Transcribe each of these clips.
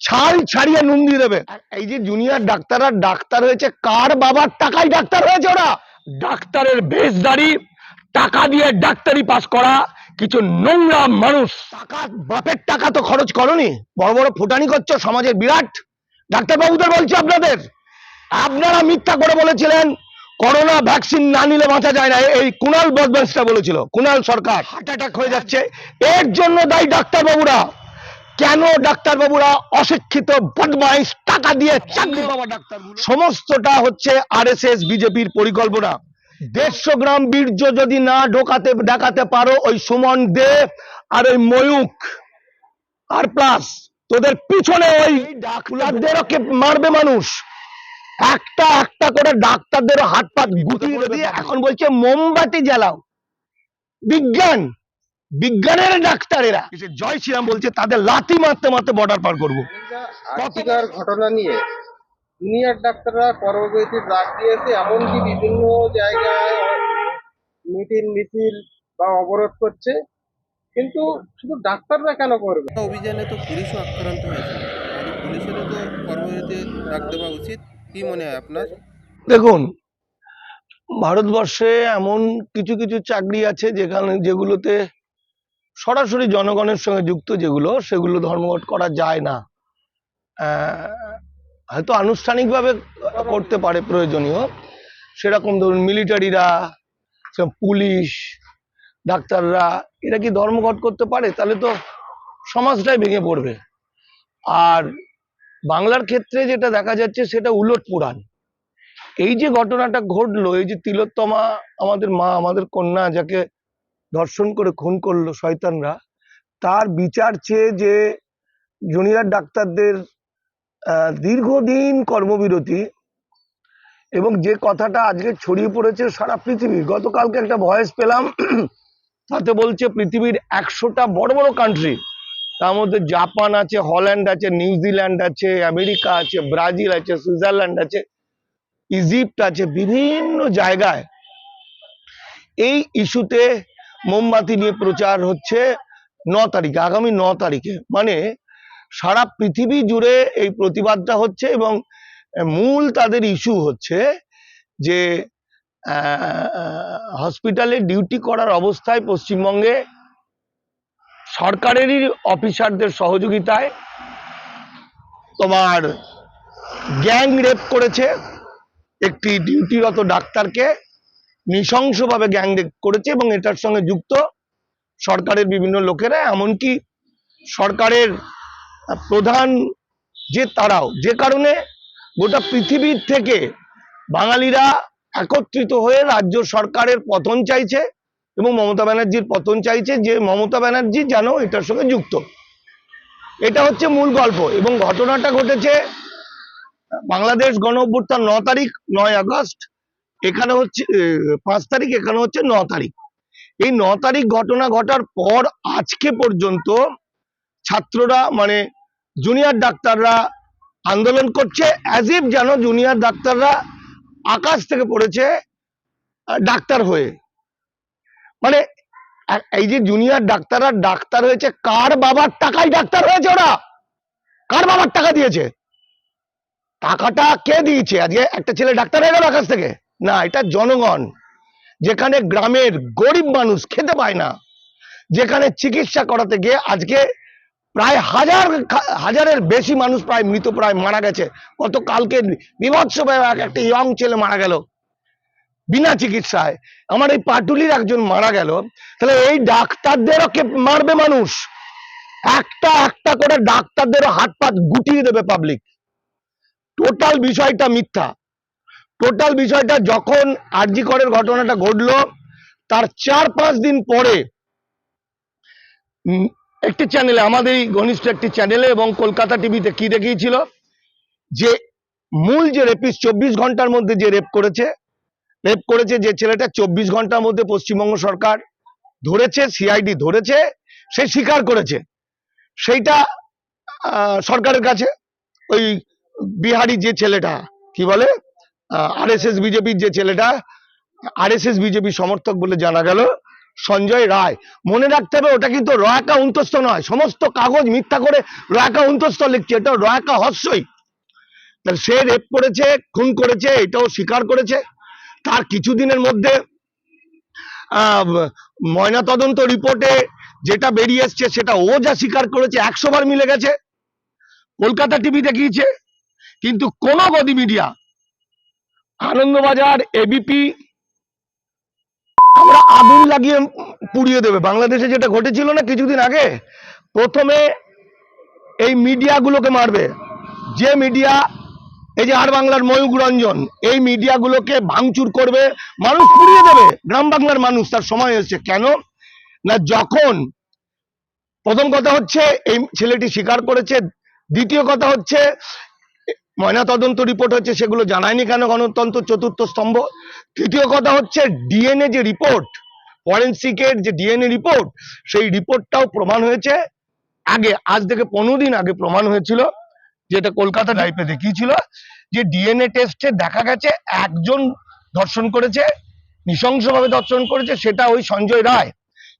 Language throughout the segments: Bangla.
ছাল ছাড়িয়ে নুন দিয়ে দেবে। আর এই যে জুনিয়র ডাক্তাররা ডাক্তার হয়েছে কার বাবার টাকায় ডাক্তার হয়েছে ওরা? ডাক্তারের বেশ বেশদারি টাকা দিয়ে ডাক্তারি পাস করা কিছু নোংরা মানুষ। টাকা বাপের টাকা তো খরচ করনি। বড় বড় ফুটানি করছ সমাজের বিরাট। ডাক্তারবাবুদের বলছি আপনাদের আপনারা মিথ্যা করে বলেছিলেন করোনা ভ্যাকসিন না নিলে বাঁচা যায় না। এই কুনাল বদমাসটা বলেছিল কুনাল সরকার। হার্ট অ্যাটাক হয়ে যাচ্ছে। এর জন্য দায়ী ডাক্তারবাবুরা। কেন ডাক্তারবাবুরা অশিক্ষিত বদমাইশ টাকা দিয়ে চাকরি পাওয়া ডাক্তার সমস্তটা হচ্ছে আরএসএস বিজেপির পরিকল্পনা। দেড়শো গ্রাম বীর্য যদি না ঢোকাতে দেখাতে পারো ওই সুমন দে আর ওই ময়ূক আর প্লাস তোদের পিছনে ওই ডাক্তারদেরও মারবে মানুষ? একটা একটা করে ডাক্তারদেরও হাত পাত গুটিয়ে দিয়ে এখন বলছে মোমবাতি জ্বালাও। বিজ্ঞান বিজ্ঞানের ডাক্তারেরা। জয় শ্রীরাম বলছে তাদের লাথি মারতে মারতে বর্ডার পার করব। ঘটনা নিয়ে জুনিয়র ডাক্তাররা কর্মবিরতির ডাক দিয়েছে এমনকি বিভিন্ন জায়গায় মিটিং মিছিল বা অবরোধ করছে। কিন্তু শুধু ডাক্তাররা কেন করবে? অভিযানে তো পুলিশও আক্রান্ত হয়েছে। পুলিশেরও তো কর্মবিরতি ডাক দেওয়া উচিত। কি মনে হয় আপনার? দেখুন ভারতবর্ষে এমন কিছু কিছু চাকরি আছে যেখানে যেগুলোতে সরাসরি জনগণের সঙ্গে যুক্ত যেগুলো, সেগুলো ধর্মঘট করা যায় না। হয়তো আনুষ্ঠানিকভাবে করতে পারে প্রয়োজনীয়। সেরকম ধরুন মিলিটারিরা পুলিশ, ডাক্তাররা, এরা কি ধর্মঘট করতে পারে? তাহলে তো সমাজটাই ভেঙে পড়বে। আর বাংলার ক্ষেত্রে যেটা দেখা যাচ্ছে, সেটা উলট পুরাণ। এই যে ঘটনাটা ঘটলো, এই যে তিলোত্তমা, আমাদের মা, আমাদের কন্যা, যাকে ধর্ষণ করে খুন করল শয়তানরা, তার বিচার চেয়ে যে জুনিয়র ডাক্তারদের দীর্ঘদিন কর্মবিরতি এবং যে কথাটা আজকে ছড়িয়ে পড়েছে সারা পৃথিবী গতকালকে একটা ভয়েস পেলাম, তাতে বলছে পৃথিবীর একশোটা বড় বড় কান্ট্রি তার মধ্যে জাপান আছে, হল্যান্ড আছে নিউজিল্যান্ড আছে, আমেরিকা আছে, ব্রাজিল আছে, সুইজারল্যান্ড আছে, ইজিপ্ট আছে, বিভিন্ন জায়গায়। এই ইস্যুতে মোমবাতি নিয়ে প্রচার হচ্ছে ন তারিখে, আগামী ন তারিখে। মানে সারা পৃথিবী জুড়ে এই প্রতিবাদটা হচ্ছে এবং মূল তাদের ইস্যু হচ্ছে যে হসপিটালে ডিউটি করার অবস্থায় পশ্চিমবঙ্গে সরকারেরই অফিসারদের সহযোগিতায় তোমার গ্যাং রেপ করেছে একটি ডিউটিরত ডাক্তারকে। নৃশংসভাবে গ্যাং করেছে এবং এটার সঙ্গে যুক্ত সরকারের বিভিন্ন লোকেরা, এমনকি সরকারের প্রধান যে তারাও, যে কারণে গোটা পৃথিবীর থেকে বাঙালিরা একত্রিত হয়ে রাজ্য সরকারের পতন চাইছে এবং মমতা ব্যানার্জির পতন চাইছে যে মমতা ব্যানার্জি যেন এটার সঙ্গে যুক্ত। এটা হচ্ছে মূল গল্প এবং ঘটনাটা ঘটেছে বাংলাদেশ গণ অভ্যুত্থান ন তারিখ, নয় আগস্ট। এখানে হচ্ছে পাঁচ তারিখ, এখানে হচ্ছে ন তারিখ। এই ন তারিখ ঘটনা ঘটার পর আজকে পর্যন্ত ছাত্ররা মানে জুনিয়র ডাক্তাররা আন্দোলন করছে অ্যাজ ইফ যেন জুনিয়র ডাক্তাররা আকাশ থেকে পড়েছে ডাক্তার হয়ে। মানে এই যে জুনিয়র ডাক্তাররা ডাক্তার হয়েছে, কার বাবার টাকায় ডাক্তার হয়েছে ওরা? কার বাবার টাকা দিয়েছে? টাকাটা কে দিয়েছে? আজকে একটা ছেলে ডাক্তার হয়ে গেল আকাশ থেকে। না, এটা জনগণ। যেখানে গ্রামের গরিব মানুষ খেতে পায় না, যেখানে চিকিৎসা করাতে গিয়ে আজকে প্রায় হাজার হাজারের বেশি মানুষ প্রায় মৃত, প্রায় মারা গেছে। গতকালকে বিভৎসভাবে এক একটা ইয়ং ছেলে মারা গেল বিনা চিকিৎসায়। আমার এই পাটুলির একজন মারা গেল। তাহলে এই ডাক্তারদেরও কে মারবে মানুষ? একটা একটা করে ডাক্তারদেরও হাত পাত গুটিয়ে দেবে পাবলিক টোটাল বিষয়টা মিথ্যা। টোটাল বিষয়টা যখন আরজি করের ঘটনাটা ঘটলো, তার চার পাঁচ দিন পরে একটি চ্যানেলে আমাদের এই ঘনিষ্ঠ একটি চ্যানেলে এবং কলকাতা টিভিতে কি দেখিয়েছিল? যে মূল যে রেপিস চব্বিশ ঘণ্টার মধ্যে যে রেপ করেছে রেপ করেছে যে ছেলেটা চব্বিশ ঘণ্টার মধ্যে পশ্চিমবঙ্গ সরকার ধরেছে সিআইডি ধরেছে, সে স্বীকার করেছে। সেইটা সরকারের কাছে, ওই বিহারি যে ছেলেটা, কি বলে? আরএসএস বিজেপির যে ছেলেটা আরএসএস বিজেপি সমর্থক বলে জানা গেল, সঞ্জয় রায়। মনে রাখতে হবে, ওটা কিন্তু রয়াকা উন্তস্ত নয়। সমস্ত কাগজ মিথ্যা করে রয়াকা উন্তস্ত লিখছে। এটা রয়াকা হস্যই। তাহলে সে রেপ করেছে, খুন করেছে, এটাও স্বীকার করেছে। তার কিছুদিনের মধ্যে ময়নাতদন্ত রিপোর্টে যেটা বেরিয়ে এসছে, সেটা ও যা স্বীকার করেছে, একশো বার মিলে গেছে। কলকাতা টিভি দেখিয়েছে। কিন্তু কোন গদি মিডিয়া আনন্দবাজার এবিপি আমরা আগুন লাগিয়ে পুড়িয়ে দেবে। বাংলাদেশে যেটা ঘটেছিল না কিছুদিন আগে, প্রথমে এই মিডিয়াগুলোকে মারবে। যে মিডিয়া, এই যে আর বাংলার ময়ূক রঞ্জন, এই মিডিয়াগুলোকে ভাঙচুর করবে, মানুষ পুড়িয়ে দেবে। গ্রাম বাংলার মানুষ, তার সময় এসেছে। কেন? না যখন প্রথম কথা হচ্ছে, এই ছেলেটি স্বীকার করেছে, দ্বিতীয় কথা হচ্ছে ময়নাতদন্ত রিপোর্ট হচ্ছে সেগুলো জানায়নি কেন গণতন্ত্র চতুর্থ স্তম্ভ? তৃতীয় কথা হচ্ছে ডিএনএ যে রিপোর্ট ফরেন্সিকের যে ডিএনএ রিপোর্ট, সেই রিপোর্টটাও প্রমাণ হয়েছে। আগে, আজ থেকে পনেরো দিন আগে প্রমাণ হয়েছিল যেটা কলকাতা টাইপে দেখিয়েছিল যে ডিএনএ টেস্টে দেখা গেছে একজন ধর্ষণ করেছে, নৃশংসভাবে ধর্ষণ করেছে, সেটা ওই সঞ্জয় রায়।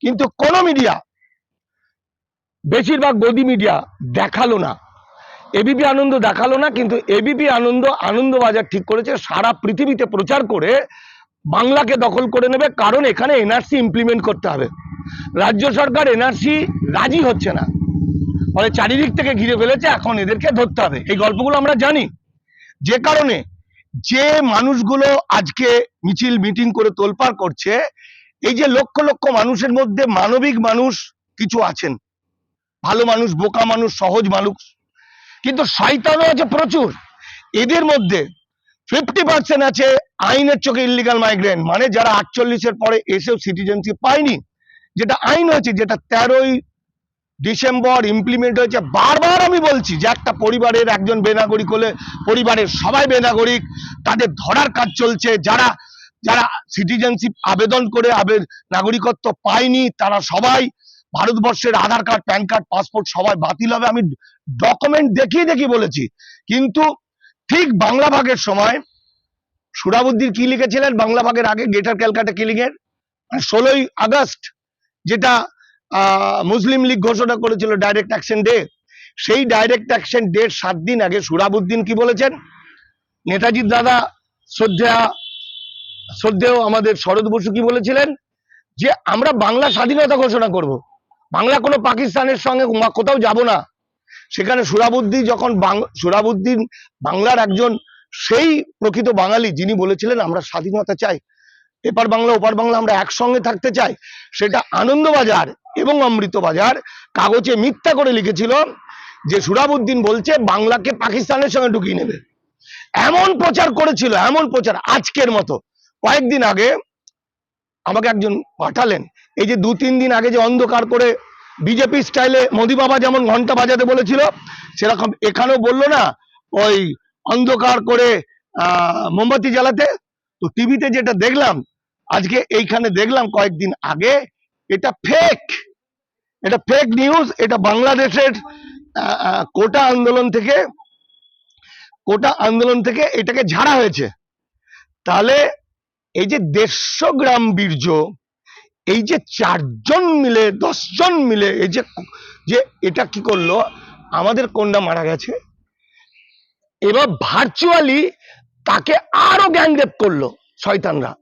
কিন্তু কোন মিডিয়া বেশিরভাগ গদি মিডিয়া দেখাল না। এবিপি আনন্দ দেখাল না, কিন্তু এবিপি আনন্দ, আনন্দবাজার ঠিক করেছে। সারা পৃথিবীতে প্রচার করে বাংলাকে দখল করে নেবে, কারণ এখানে এনআরসি ইমপ্লিমেন্ট করতে হবে। রাজ্য সরকার এনআরসি রাজি হচ্ছে না। ফলে চারিদিক থেকে ঘিরে ফেলেছে, এখন এদেরকে ধরতে হবে। এই গল্পগুলো আমরা জানি। যে কারণে যে মানুষগুলো আজকে মিছিল, মিটিং করে তোলপাড় করছে, এই যে লক্ষ লক্ষ মানুষের মধ্যে মানবিক মানুষ কিছু আছেন। ভালো মানুষ, বোকা মানুষ, সহজ মানুষ কিন্তু শয়তানও আছে প্রচুর। এদের মধ্যে ফিফটি পার্সেন্ট আছে আইনের চোখে ইলিগাল মাইগ্রেন্ট মানে যারা আটচল্লিশের পরে এসেও সিটিজেনশিপ পায়নি। যেটা আইন হয়েছে, যেটা তেরোই ডিসেম্বর ইমপ্লিমেন্ট হয়েছে, বারবার আমি বলছি যে একটা পরিবারের একজন বেনাগরিক হলে পরিবারের সবাই বেনাগরিক, তাদের ধরার কাজ চলছে, যারা যারা সিটিজেনশিপ আবেদন করে আবে নাগরিকত্ব পায়নি, তারা সবাই ভারতবর্ষের Aadhaar card, PAN card, passport সবাই বাতিল হবে, আমি ডকুমেন্ট দেখিয়ে দেখি বলেছি। কিন্তু ঠিক বাংলা ভাগের সময় সুরাবুদ্দিন কি লিখেছিলেন? বাংলা ভাগের আগে গেটার ক্যালকাটা কিলিং এর ষোলোই আগস্ট যেটা মুসলিম লীগ ঘোষণা করেছিল ডাইরেক্ট অ্যাকশন ডে সেই ডাইরেক্ট অ্যাকশন ডের সাত দিন আগে সুরাবুদ্দিন কি বলেছেন? নেতাজির দাদা শ্রদ্ধা, শ্রদ্ধেয় আমাদের শরৎ বসু কি বলেছিলেন? যে আমরা বাংলা স্বাধীনতা ঘোষণা করব। বাংলা কোনো পাকিস্তানের সঙ্গে কোথাও যাব না। সেখানে সুরাবুদ্দিন যখন সুরাবুদ্দিন বাংলার একজন সেই প্রকৃত বাঙালি যিনি বলেছিলেন, আমরা স্বাধীনতা চাই। এপার বাংলা, ওপার বাংলা, আমরা একসঙ্গে থাকতে চাই। সেটা আনন্দবাজার এবং অমৃতবাজার কাগজে মিথ্যা করে লিখেছিল যে সুরাবুদ্দিন বলছে, বাংলাকে পাকিস্তানের সঙ্গে ঢুকিয়ে নেবে। এমন প্রচার করেছিল, এমন প্রচার আজকের মতো। কয়েকদিন আগে আমাকে একজন পাঠালেন, এই যে দু তিন দিন আগে যে অন্ধকার করে বিজেপি স্টাইলে মোদি বাবা যেমন ঘণ্টা বাজাতে বলেছিল, সেরকম এখানেও বলল না, ওই অন্ধকার করে মোমবাতি জ্বালাতে। তো টিভিতে যেটা দেখলাম, আজকে এইখানে দেখলাম কয়েকদিন আগে, এটা ফেক এটা ফেক নিউজ এটা বাংলাদেশের কোটা আন্দোলন থেকে, কোটা আন্দোলন থেকে এটাকে ঝাড়া হয়েছে। তাহলে এই যে দেড়শো গ্রাম বীর্য এই যে চারজন মিলে, দশজন মিলে, এই যে যে এটা কি করল? আমাদের কন্যা মারা গেছে? এবার ভার্চুয়ালি তাকে আরও গ্যাংরেপ করল শয়তানরা।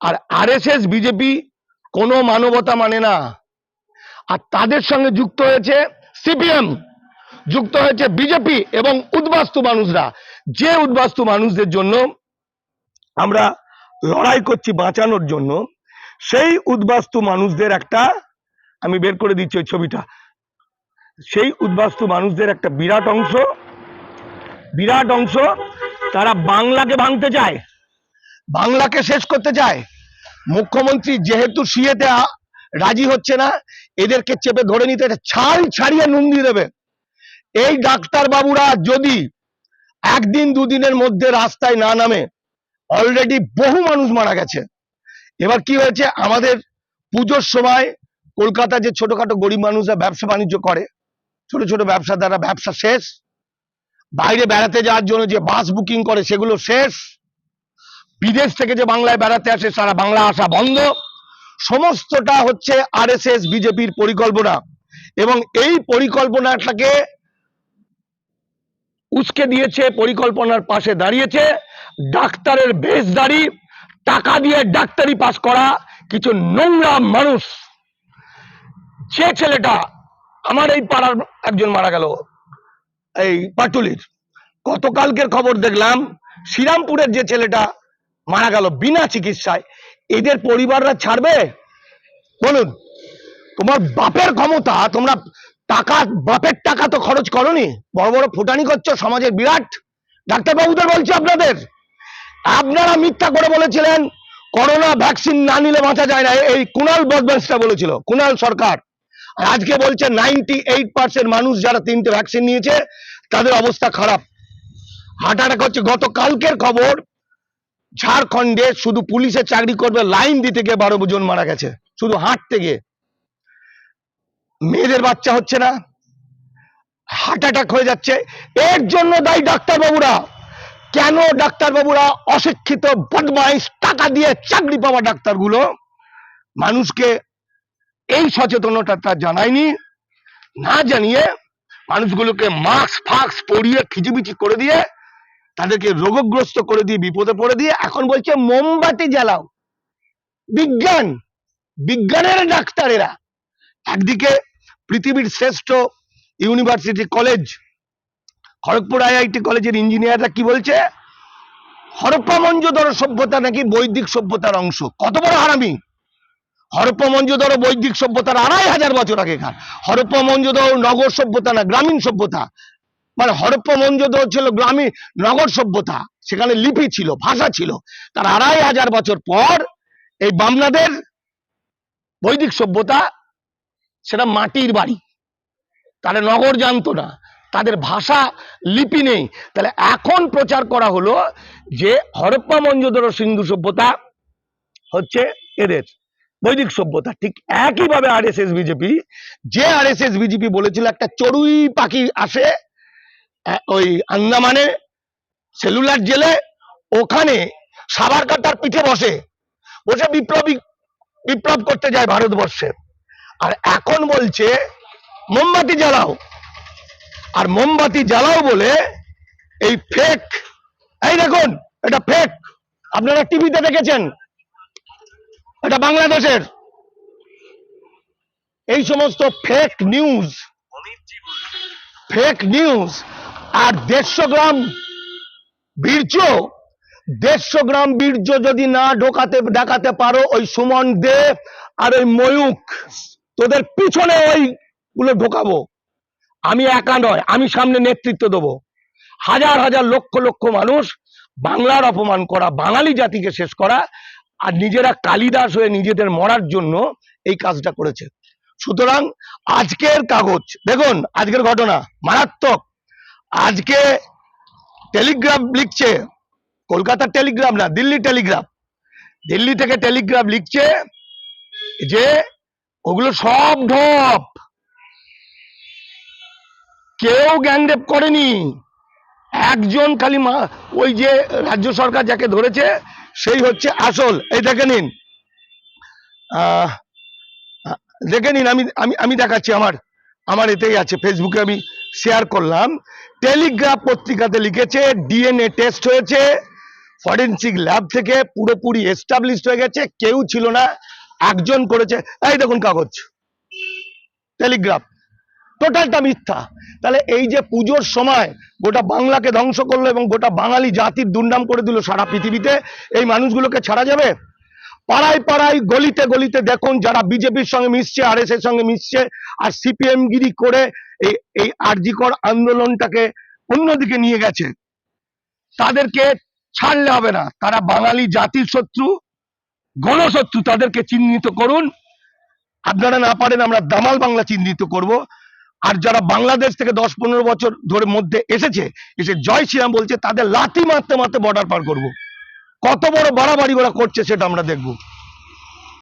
আর আরএসএস বিজেপি কোনো মানবতা মানে না। আর তাদের সঙ্গে যুক্ত হয়েছে সিপিএম যুক্ত হয়েছে বিজেপি এবং উদ্বাস্তু মানুষরা। যে উদ্বাস্তু মানুষদের জন্য আমরা লড়াই করছি বাঁচানোর জন্য সেই উদ্বাস্তু মানুষদের একটা, আমি বের করে দিচ্ছি ওই ছবিটা, সেই উদ্বাস্তু মানুষদের একটা বিরাট অংশ বিরাট অংশ তারা বাংলাকে ভাঙতে চায়, বাংলাকে শেষ করতে চায়। মুখ্যমন্ত্রী যেহেতু সিএতে রাজি হচ্ছে না, এদেরকে চেপে ধরে নিতে ছাল ছাড়িয়ে নুন দিয়ে দেবে। এই ডাক্তার বাবুরা যদি একদিন দুদিনের মধ্যে রাস্তায় না নামে অলরেডি বহু মানুষ মারা গেছে। এবার কি হয়েছে? আমাদের পুজোর সময় কলকাতা যে ছোটখাটো গরিব মানুষরা ব্যবসা বাণিজ্য করে, ছোট ছোট ব্যবসা দ্বারা ব্যবসা শেষ, বাইরে বেড়াতে যাওয়ার জন্য যে বাস বুকিং করে সেগুলো শেষ, বিদেশ থেকে যে বাংলায় বেড়াতে আসে সারা বাংলা আসা বন্ধ, সমস্তটা হচ্ছে আরএসএস, বিজেপির পরিকল্পনা এবং এই পরিকল্পনাটাকে উস্কে দিয়েছে, পরিকল্পনার পাশে দাঁড়িয়েছে, ডাক্তারের বেশদারি টাকা দিয়ে ডাক্তারি পাস করা কিছু নোংরা মানুষ। যে ছেলেটা আমার এই পাড়ার একজন মারা গেল, এই পাটুলির। গতকালকের খবর দেখলাম, শ্রীরামপুরের যে ছেলেটা মারা গেল বিনা চিকিৎসায়, এদের পরিবাররা ছাড়বে? বলুন, তোমার বাপের ক্ষমতা, তোমরা টাকা, বাপের টাকা তো খরচ করনি, বড় বড় ফুটানি করছ, সমাজের বিরাট। ডাক্তারবাবুদের বলছি আপনাদের। আপনারা মিথ্যা করে বলেছিলেন, করোনা ভ্যাকসিন না নিলে বাঁচা যায় না, এই কুণাল বদমাসটা বলেছিল কুণাল সরকার। আজকে বলছে নাইনটি এইট পার্সেন্ট মানুষ যারা তিনটে ভ্যাকসিন নিয়েছে, তাদের অবস্থা খারাপ। হার্ট অ্যাটাক হচ্ছে গতকালকের খবর, ঝাড়খণ্ডে শুধু পুলিশের চাকরি করবে লাইন দিতে গিয়ে বারো জন মারা গেছে, শুধু হাঁটতে গিয়ে। মেয়েদের বাচ্চা হচ্ছে না হার্ট অ্যাটাক হয়ে যাচ্ছে, এর জন্য দায়ী ডাক্তারবাবুরা। কেন ডাক্তারবাবুরা অশিক্ষিত বদমাইশ টাকা দিয়ে চাকরি পাওয়া ডাক্তারগুলো? মানুষকে এই সচেতনতা জানায়নি, না জানিয়ে মানুষগুলোকে মাস্ক ফাক্স পরিয়ে খিচিবিচি করে দিয়ে, তাদেরকে রোগগ্রস্ত করে দিয়ে, বিপদে পড়ে দিয়ে, এখন বলছে মোমবাতি জ্বালাও। বিজ্ঞান, বিজ্ঞানের ডাক্তারেরা। একদিকে পৃথিবীর শ্রেষ্ঠ ইউনিভার্সিটি কলেজ খড়গপুর আইআইটি কলেজের ইঞ্জিনিয়াররা কি বলছে? হরপ্পা মঞ্জুদর সভ্যতা নাকি বৈদিক সভ্যতার অংশ? কত বড় হারামি? হরপ্পা মঞ্জুদর বৈদিক সভ্যতার আড়াই হাজার বছর আগেকার। হরপ্পা মঞ্জুদর নগর সভ্যতা না গ্রামীণ সভ্যতা? মানে হরপ্পা মঞ্জুদর ছিল গ্রামীণ নগর সভ্যতা। সেখানে লিপি ছিল, ভাষা ছিল। তার আড়াই হাজার বছর পর এই বামনাদের বৈদিক সভ্যতা, সেটা মাটির বাড়ি। তারা নগর জানতো না। তাদের ভাষা লিপি নেই। তাহলে এখন প্রচার করা হলো যে হরপ্পা মঞ্জুদর সিন্ধু সভ্যতা হচ্ছে এদের বৈদিক সভ্যতা। ঠিক একইভাবে আর এস এস বিজেপি, যে আর এস এস বিজেপি বলেছিল একটা চড়ুই পাখি আসে ওই আন্দামানে সেলুলার জেলে, ওখানে সাবার কাটার পিঠে বসে বসে বিপ্লবী, বিপ্লব করতে যায় ভারতবর্ষে। আর এখন বলছে, মোমবাতি জ্বালাও। আর মোমবাতি জ্বালাও বলে এই ফেক এই দেখুন, এটা ফেক আপনারা টিভিতে দেখেছেন, এটা বাংলাদেশের। এই সমস্ত ফেক নিউজ ফেক নিউজ আর দেড়শো গ্রাম বীর্য, দেড়শো গ্রাম বীর্য যদি না ঢোকাতে ডাকাতে পারো ওই সুমন দেব আর ওই ময়ূক তোদের পিছনে ওইগুলো ঢোকাবো। আমি একা নয়, আমি সামনে নেতৃত্ব দেবো। হাজার হাজার লক্ষ লক্ষ মানুষ বাংলার অপমান করা, বাঙালি জাতিকে শেষ করা, আর নিজেরা কালিদাস হয়ে নিজেদের মরার জন্য এই কাজটা করেছে। সুতরাং আজকের কাগজ, দেখুন আজকের ঘটনা, মারাত্মক। আজকে টেলিগ্রাম লিখছে, কলকাতার টেলিগ্রাম না দিল্লি টেলিগ্রাম। দিল্লি থেকে টেলিগ্রাম লিখছে যে, ওগুলো সব ঢপ। কেউ গ্যাংরেপ করেনি। একজন খালি মা- ওই যে রাজ্য সরকার যাকে ধরেছে, সেই হচ্ছে আসল। এই দেখে নিন। দেখে নিন, আমি আমি আমি দেখাচ্ছি আমার আমার এতেই আছে। ফেসবুকে আমি শেয়ার করলাম। টেলিগ্রাফ পত্রিকাতে লিখেছে ডিএনএ টেস্ট হয়েছে। ফরেন্সিক ল্যাব থেকে পুরোপুরি এস্টাবলিশড হয়ে গেছে। কেউ ছিল না, একজন করেছে। এই দেখুন কাগজ। টেলিগ্রাফ টোটালটা মিথ্যা। তাহলে এই যে পুজোর সময় গোটা বাংলাকে ধ্বংস করল এবং গোটা বাঙালি জাতির দুর্নাম করে দিল সারা পৃথিবীতে, এই মানুষগুলোকে ছাড়া যাবে? পাড়ায় পাড়ায় গলিতে গলিতে দেখুন যারা বিজেপির সঙ্গে মিশছে আর এস সঙ্গে মিশছে, আর সিপিএম গিরি করে এই এই আরজিকর আন্দোলনটাকে অন্যদিকে নিয়ে গেছে। তাদেরকে ছাড়লে হবে না। তারা বাঙালি জাতির শত্রু, গণশত্রু, তাদেরকে চিহ্নিত করুন। আপনারা না পারেন, আমরা দামাল বাংলা চিহ্নিত করব। আর যারা বাংলাদেশ থেকে দশ পনেরো বছর ধরে মধ্যে এসেছে, এসে জয় শ্রীরাম বলছে, তাদের লাথি মারতে মারতে বর্ডার পার করব। কত বড় বাড়াবাড়ি ওরা করছে সেটা আমরা দেখব।